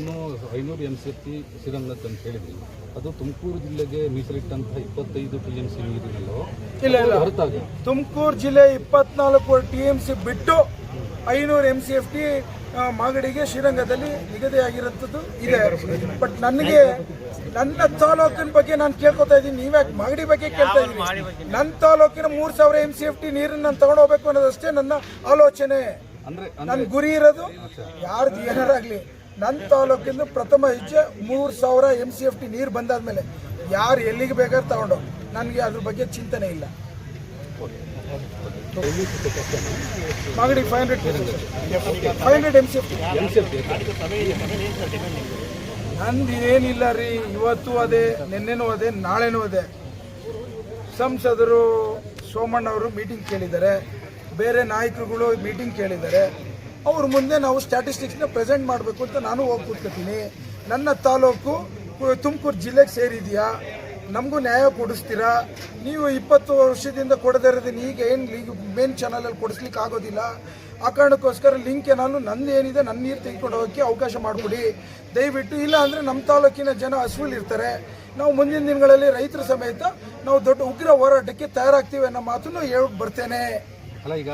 ಇನ್ನು ಐನೂರು M C P T Sriranganath ಅಂತ ಹೇಳಿದ್ರಿ ಅದು ತುಮಕೂರು ಜಿಲ್ಲೆಗೆ ಮೀಸಲಿಟ್ಟಂತಹ ಇಪ್ಪತ್ತೈದು ಟಿ ಎಂ ಸಿ ನೀರಿನಲ್ಲೋ ಇಲ್ಲ ಇಲ್ಲ. ಹೊರತಾಗಿ. ತುಮಕೂರು ಜಿಲ್ಲೆ ಇಪ್ಪತ್ನಾಲ್ಕು ಟಿ ಎಂ ಸಿ ಬಿಟ್ಟು ಐನೂರು ಎಂ ಸಿ ಎಫ್ ಟಿ ಮಾಗಡಿಗೆ ಶ್ರೀರಂಗದಲ್ಲಿ ನಿಗದಿಯಾಗಿರೋಂಥದ್ದು ಇದೆ. ಬಟ್ ನನಗೆ ನನ್ನ ತಾಲೂಕಿನ ಬಗ್ಗೆ ನಾನು ಕೇಳ್ಕೊತಾ ಇದ್ದೀನಿ. ನೀವ್ಯಾಕೆ ಮಾಗಡಿ ಬಗ್ಗೆ ಕೇಳ್ತಾ ಇದ್ದೀನಿ ನನ್ನ ತಾಲೂಕಿನ ಮೂರು ಸಾವಿರ ಎಂ ಸಿ ಎಫ್ ಟಿ ನೀರನ್ನು ನಾನು ತಗೊಂಡು ಹೋಗ್ಬೇಕು ಅನ್ನೋದಷ್ಟೇ ನನ್ನ ಆಲೋಚನೆ. ಅಂದ್ರೆ ನನ್ನ ಗುರಿ ಇರೋದು ಯಾರ್ದು ಏನಾರಾಗ್ಲಿ ನನ್ನ ತಾಲೂಕಿಂದ ಪ್ರಥಮ ಹೆಜ್ಜೆ ಮೂರು ಸಾವಿರ ಎಂ ಸಿ ಎಫ್ ಟಿ ನೀರು ಬಂದಾದ್ಮೇಲೆ. ಯಾರು ಎಲ್ಲಿಗೆ ಬೇಕಾದ್ರೆ ತಗೊಂಡು ನನಗೆ ಅದ್ರ ಬಗ್ಗೆ ಚಿಂತನೆ ಇಲ್ಲ. Magadi five hundred five hundred M C F ನಂದು ಏನಿಲ್ಲ ರೀ, ಇವತ್ತು ಅದೇ, ನಿನ್ನೆನೂ ಅದೇ, ನಾಳೆನೂ ಅದೇ. ಸಂಸದರು ಸೋಮಣ್ಣವರು ಮೀಟಿಂಗ್ ಕೇಳಿದ್ದಾರೆ. ಬೇರೆ ನಾಯಕರುಗಳು ಮೀಟಿಂಗ್ ಕೇಳಿದ್ದಾರೆ. ಅವ್ರ ಮುಂದೆ ನಾವು ಸ್ಟ್ಯಾಟಿಸ್ಟಿಕ್ಸ್ನ ಪ್ರೆಸೆಂಟ್ ಮಾಡಬೇಕು ಅಂತ ನಾನು ಹೋಗಿ ಕೂತ್ಕೊತೀನಿ. ನನ್ನ ತಾಲೂಕು ತುಮಕೂರು ಜಿಲ್ಲೆಗೆ ಸೇರಿದೆಯಾ? ನಮಗೂ ನ್ಯಾಯ ಕೊಡಿಸ್ತೀರಾ? ನೀವು ಇಪ್ಪತ್ತು ವರ್ಷದಿಂದ ಕೊಡದೇ ಇರೋದನ್ನ ಈಗ ಏನು ಈಗ ಮೇನ್ ಚಾನಲಲ್ಲಿ ಕೊಡಿಸ್ಲಿಕ್ಕೆ ಆಗೋದಿಲ್ಲ. ಆ ಕಾರಣಕ್ಕೋಸ್ಕರ ಲಿಂಕ್ ಏನಾದ್ರು ನಂದು ಏನಿದೆ ನನ್ನ ನೀರು ತೆಗೆದುಕೊಂಡು ಹೋಗೋಕ್ಕೆ ಅವಕಾಶ ಮಾಡಿಕೊಡಿ. ದಯವಿಟ್ಟು ಇಲ್ಲ ಅಂದರೆ ನಮ್ಮ ತಾಲೂಕಿನ ಜನ ಹಸುವಲ್ಲಿ ಇರ್ತಾರೆ. ನಾವು ಮುಂದಿನ ದಿನಗಳಲ್ಲಿ ರೈತರ ಸಮೇತ ನಾವು ದೊಡ್ಡ ಉಗ್ರ ಹೋರಾಟಕ್ಕೆ ತಯಾರಾಗ್ತೀವಿ ಅನ್ನೋ ಮಾತನ್ನು ಹೇಳ್ಬಿಟ್ಟು ಬರ್ತೇನೆ. ಅಲ್ಲ ಈಗ